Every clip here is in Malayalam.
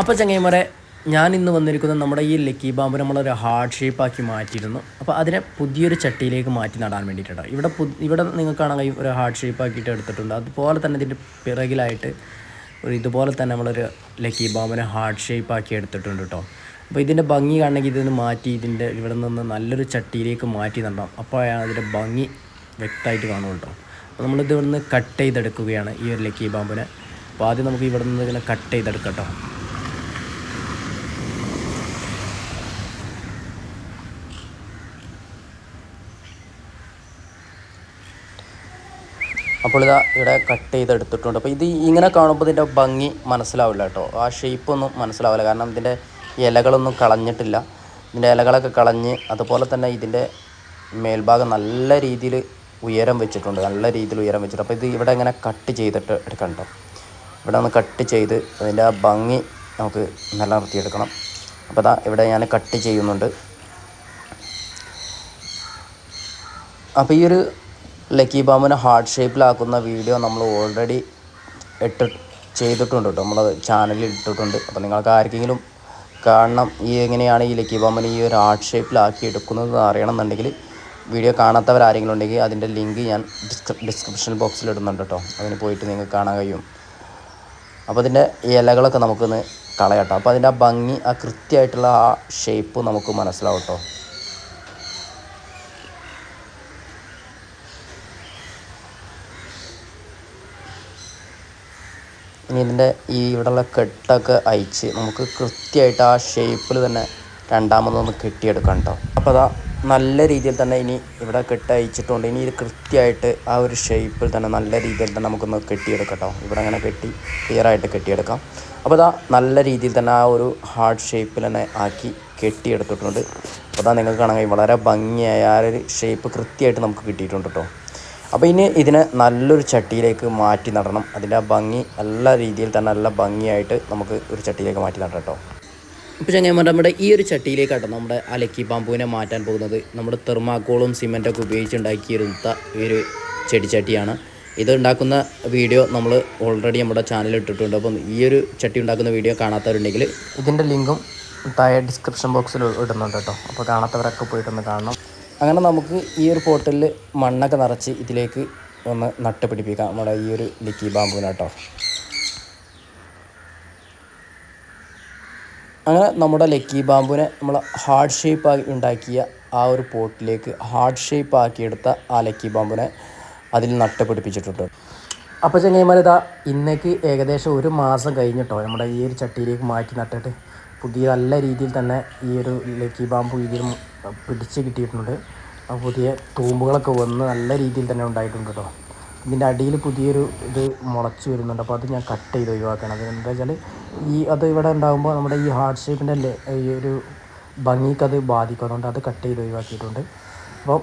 അപ്പോൾ ചങ്ങൈമാരെ ഞാൻ ഇന്ന് വന്നിരിക്കുന്നത് നമ്മുടെ ഈ ലക്കി ബാമ്പ് നമ്മളൊരു ഹാർഡ് ഷേപ്പാക്കി മാറ്റിയിരുന്നു. അപ്പോൾ അതിനെ പുതിയൊരു ചട്ടിയിലേക്ക് മാറ്റി നടാൻ വേണ്ടിയിട്ടാണ്. ഇവിടെ ഇവിടെ നിങ്ങൾക്കാണെങ്കിൽ ഒരു ഹാർഡ് ഷേപ്പാക്കിയിട്ട് എടുത്തിട്ടുണ്ട്. അതുപോലെ തന്നെ ഇതിന്റെ പിറകിലായിട്ട് ഒരു ഇതുപോലെ തന്നെ നമ്മളൊരു ലക്കി ബാമ്പിനെ ഹാർഡ് ഷേപ്പാക്കി എടുത്തിട്ടുണ്ട് കേട്ടോ അപ്പോൾ ഇതിന്റെ ഭംഗി കാണണമെങ്കിൽ ഇതിന് മാറ്റി ഇതിന്റെ ഇവിടെ നിന്ന് നല്ലൊരു ചട്ടിയിലേക്ക് മാറ്റി നടണം അപ്പോഴാണ് അതിന്റെ ഭംഗി വ്യക്തമായിട്ട് കാണുള്ളൂ കേട്ടോ അപ്പോൾ നമ്മളിത് ഇവിടെ നിന്ന് കട്ട് ചെയ്തെടുക്കുകയാണ് ഈ ഒരു ലക്കി ബാമ്പിനെ അപ്പോൾ ആദ്യം നമുക്ക് ഇവിടെ നിന്ന് ഇങ്ങനെ കട്ട് ചെയ്തെടുക്കാം കേട്ടോ അപ്പോൾ ഇതാ ഇവിടെ കട്ട് ചെയ്തെടുത്തിട്ടുണ്ട്. അപ്പോൾ ഇത് ഇങ്ങനെ കാണുമ്പോൾ ഇതിന്റെ ഭംഗി മനസ്സിലാവില്ല കേട്ടോ. ആ ഷേപ്പൊന്നും മനസ്സിലാവില്ല. കാരണം ഇതിന്റെ ഇലകളൊന്നും കളഞ്ഞിട്ടില്ല. ഇതിന്റെ ഇലകളൊക്കെ കളഞ്ഞ് അതുപോലെ തന്നെ ഇതിന്റെ മേൽഭാഗം നല്ല രീതിയിൽ ഉയരം വെച്ചിട്ടുണ്ട്. നല്ല രീതിയിൽ ഉയരം വെച്ചിട്ടുണ്ട്. അപ്പോൾ ഇത് ഇവിടെ ഇങ്ങനെ കട്ട് ചെയ്തിട്ട് എടുക്കണ്ടോ? ഇവിടെ ഒന്ന് കട്ട് ചെയ്ത് അതിന്റെ ആ ഭംഗി നമുക്ക് നല്ല നിലനിർത്തിയെടുക്കണം. അപ്പോൾ അതാ ഇവിടെ ഞാൻ കട്ട് ചെയ്യുന്നുണ്ട്. അപ്പോൾ ഈ ഒരു ലക്കി ബാമിനെ ഹാർട്ട് ഷേപ്പിലാക്കുന്ന വീഡിയോ നമ്മൾ ഓൾറെഡി ഇട്ട് ചെയ്തിട്ടുണ്ട് കേട്ടോ. നമ്മൾ ചാനലിൽ ഇട്ടിട്ടുണ്ട്. അപ്പോൾ നിങ്ങൾക്ക് ആർക്കെങ്കിലും കാണണം ഈ എങ്ങനെയാണ് ഈ ലക്കി ബാമിനെ ഈ ഒരു ഹാർട്ട് ഷേപ്പിലാക്കി എടുക്കുന്നത് അറിയണം എന്നുണ്ടെങ്കിൽ വീഡിയോ കാണാത്തവരാരെങ്കിലും ഉണ്ടെങ്കിൽ അതിന്റെ ലിങ്ക് ഞാൻ ഡിസ്ക്രിപ്ഷൻ ബോക്സിൽ ഇടുന്നുണ്ട് കേട്ടോ. അതിന് പോയിട്ട് നിങ്ങൾക്ക് കാണാൻ കഴിയും. അപ്പോൾ അതിന്റെ ഇലകളൊക്കെ നമുക്കൊന്ന് കളയട്ടോ അപ്പോൾ അതിന്റെ ആ ഭംഗി ആ കൃത്യമായിട്ടുള്ള ആ ഷേപ്പ് നമുക്ക് മനസ്സിലാവും കേട്ടോ. ഇനി ഇതിന്റെ ഈ ഇവിടെയുള്ള കെട്ടൊക്കെ അയച്ച് നമുക്ക് കൃത്യമായിട്ട് ആ ഷേപ്പിൽ തന്നെ രണ്ടാമതൊന്ന് കെട്ടിയെടുക്കാം കേട്ടോ. അപ്പോൾ അതാ നല്ല രീതിയിൽ തന്നെ ഇനി ഇവിടെ കെട്ട് അയച്ചിട്ടുണ്ട് ഇനി ഇത് കൃത്യമായിട്ട് ആ ഒരു ഷേപ്പിൽ തന്നെ നല്ല രീതിയിൽ തന്നെ നമുക്കൊന്ന് കെട്ടിയെടുക്കാം കേട്ടോ. ഇവിടെ അങ്ങനെ കെട്ടി ക്ലിയറായിട്ട് കെട്ടിയെടുക്കാം. അപ്പോൾ അതാ നല്ല രീതിയിൽ തന്നെ ആ ഒരു ഹാർഡ് ഷേപ്പിൽ തന്നെ ആക്കി കെട്ടിയെടുത്തിട്ടുണ്ട്. അപ്പോൾ അതാ നിങ്ങൾക്ക് കാണാൻ കഴിയും. വളരെ ഭംഗിയായ ആ ഒരു ഷേപ്പ് കൃത്യമായിട്ട് നമുക്ക് കിട്ടിയിട്ടുണ്ട് കേട്ടോ. അപ്പോൾ ഇനി ഇതിനെ നല്ലൊരു ചട്ടിയിലേക്ക് മാറ്റി നടണം. അതിന്റെ ആ ഭംഗി നല്ല രീതിയിൽ തന്നെ നല്ല ഭംഗിയായിട്ട് നമുക്ക് ഒരു ചട്ടിയിലേക്ക് മാറ്റി നടണം കേട്ടോ. ഇപ്പോൾ ചങ്ങന്മാർ നമ്മുടെ ഈ ഒരു ചട്ടിയിലേക്കാട്ടോ നമ്മുടെ അലക്കി ബാമ്പുവിനെ മാറ്റാൻ പോകുന്നത്. നമ്മുടെ തെർമാക്കോളും സിമെന്റൊക്കെ ഉപയോഗിച്ചുണ്ടാക്കിയെടുത്ത ഈ ഒരു ചെടിച്ചട്ടിയാണ്. ഇത് ഉണ്ടാക്കുന്ന വീഡിയോ നമ്മൾ ഓൾറെഡി നമ്മുടെ ചാനലിൽ ഇട്ടിട്ടുണ്ട്. അപ്പം ഈ ഒരു ചട്ടി ഉണ്ടാക്കുന്ന വീഡിയോ കാണാത്തവരുണ്ടെങ്കിൽ ഇതിന്റെ ലിങ്കും താഴെ ഡിസ്ക്രിപ്ഷൻ ബോക്സിൽ ഇടുന്നുണ്ട് കേട്ടോ. അപ്പോൾ കാണാത്തവരൊക്കെ പോയിട്ടൊന്ന് കാണണം. അങ്ങനെ നമുക്ക് ഈ ഒരു പോട്ടിൽ മണ്ണൊക്കെ നിറച്ച് ഇതിലേക്ക് ഒന്ന് നട്ട് പിടിപ്പിക്കാം നമ്മുടെ ഈ ഒരു ലിക്കി ബാമ്പുവിനെ കേട്ടോ. അങ്ങനെ നമ്മുടെ ലക്കി ബാമ്പുവിനെ നമ്മൾ ഹാർഡ് ഷേപ്പ് ആക്കി ഉണ്ടാക്കിയ ആ ഒരു പോട്ടിലേക്ക് ഹാർഡ് ഷേപ്പ് ആക്കിയെടുത്ത ആ ലക്കി ബാമ്പുവിനെ അതിൽ നട്ട് പിടിപ്പിച്ചിട്ടുണ്ട് അപ്പോൾ ചെങ്ങൈമാരിതാ ഇന്നേക്ക് ഏകദേശം ഒരു മാസം കഴിഞ്ഞിട്ടോ നമ്മുടെ ഈ ഒരു ചട്ടിയിലേക്ക് മാറ്റി നട്ടിട്ട് പുതിയ നല്ല രീതിയിൽ തന്നെ ഈ ഒരു ലക്കി ബാമ്പു ഇതിൽ പിടിച്ച് കിട്ടിയിട്ടുണ്ട്. ആ പുതിയ തൂമ്പുകളൊക്കെ വന്ന് നല്ല രീതിയിൽ തന്നെ ഉണ്ടായിട്ടുണ്ട് കേട്ടോ. ഇതിന്റെ അടിയിൽ പുതിയൊരു ഇത് മുളച്ച് വരുന്നുണ്ട്. അപ്പോൾ അത് ഞാൻ കട്ട് ചെയ്ത് ഒഴിവാക്കണം അത് എന്താ വെച്ചാൽ ഈ അത് ഇവിടെ ഉണ്ടാകുമ്പോൾ നമ്മുടെ ഈ ഹാർട്ട് ഷേപ്പിന്റെ ഈ ഒരു ഭംഗിക്കത് ബാധിക്കുന്നതുകൊണ്ട് അത് കട്ട് ചെയ്ത് ഒഴിവാക്കിയിട്ടുണ്ട്. അപ്പോൾ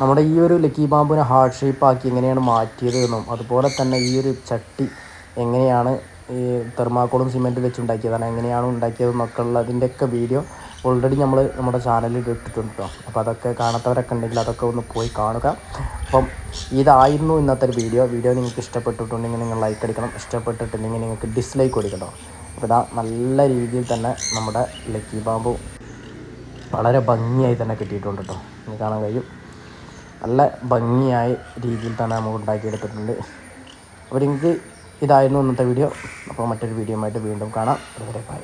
നമ്മുടെ ഈ ഒരു ലക്കി ബാമ്പുവിനെ ഹാർട്ട് ഷേപ്പാക്കി എങ്ങനെയാണ് മാറ്റിയത് എന്നും അതുപോലെ തന്നെ ഈ ഒരു ചട്ടി എങ്ങനെയാണ് ഈ തെർമാക്കോളും സിമെന്റ് വെച്ച് ഉണ്ടാക്കിയതാണ് എങ്ങനെയാണ് ഉണ്ടാക്കിയതെന്നൊക്കെ ഉള്ളതിന്റെയൊക്കെ വീഡിയോ ഓൾറെഡി നമ്മൾ നമ്മുടെ ചാനലിൽ ഇട്ടിട്ടുണ്ട് കേട്ടോ അപ്പോൾ അതൊക്കെ കാണാത്തവരൊക്കെ ഉണ്ടെങ്കിൽ അതൊക്കെ ഒന്ന് പോയി കാണുക. അപ്പം ഇതായിരുന്നു ഇന്നത്തെ ഒരു വീഡിയോ. വീഡിയോ നിങ്ങൾക്ക് ഇഷ്ടപ്പെട്ടിട്ടുണ്ടെങ്കിൽ നിങ്ങൾ ലൈക്ക് അടിക്കണം. ഇഷ്ടപ്പെട്ടിട്ടുണ്ടെങ്കിൽ നിങ്ങൾക്ക് ഡിസ്ലൈക്ക് കൊടുക്കണം അപ്പോൾ ഇതാ നല്ല രീതിയിൽ തന്നെ നമ്മുടെ ലക്കി ബാമ്പു വളരെ ഭംഗിയായി തന്നെ കിട്ടിയിട്ടുണ്ട് കേട്ടോ. ഇനി കാണാൻ കഴിയും. നല്ല ഭംഗിയായ രീതിയിൽ തന്നെ നമുക്ക് ഉണ്ടാക്കിയെടുത്തിട്ടുണ്ട്. അപ്പോൾ നിങ്ങൾക്ക് ഇതായിരുന്നു ഇന്നത്തെ വീഡിയോ. അപ്പോൾ മറ്റൊരു വീഡിയോ ആയിട്ട് വീണ്ടും കാണാം. അതുവരെ ബൈ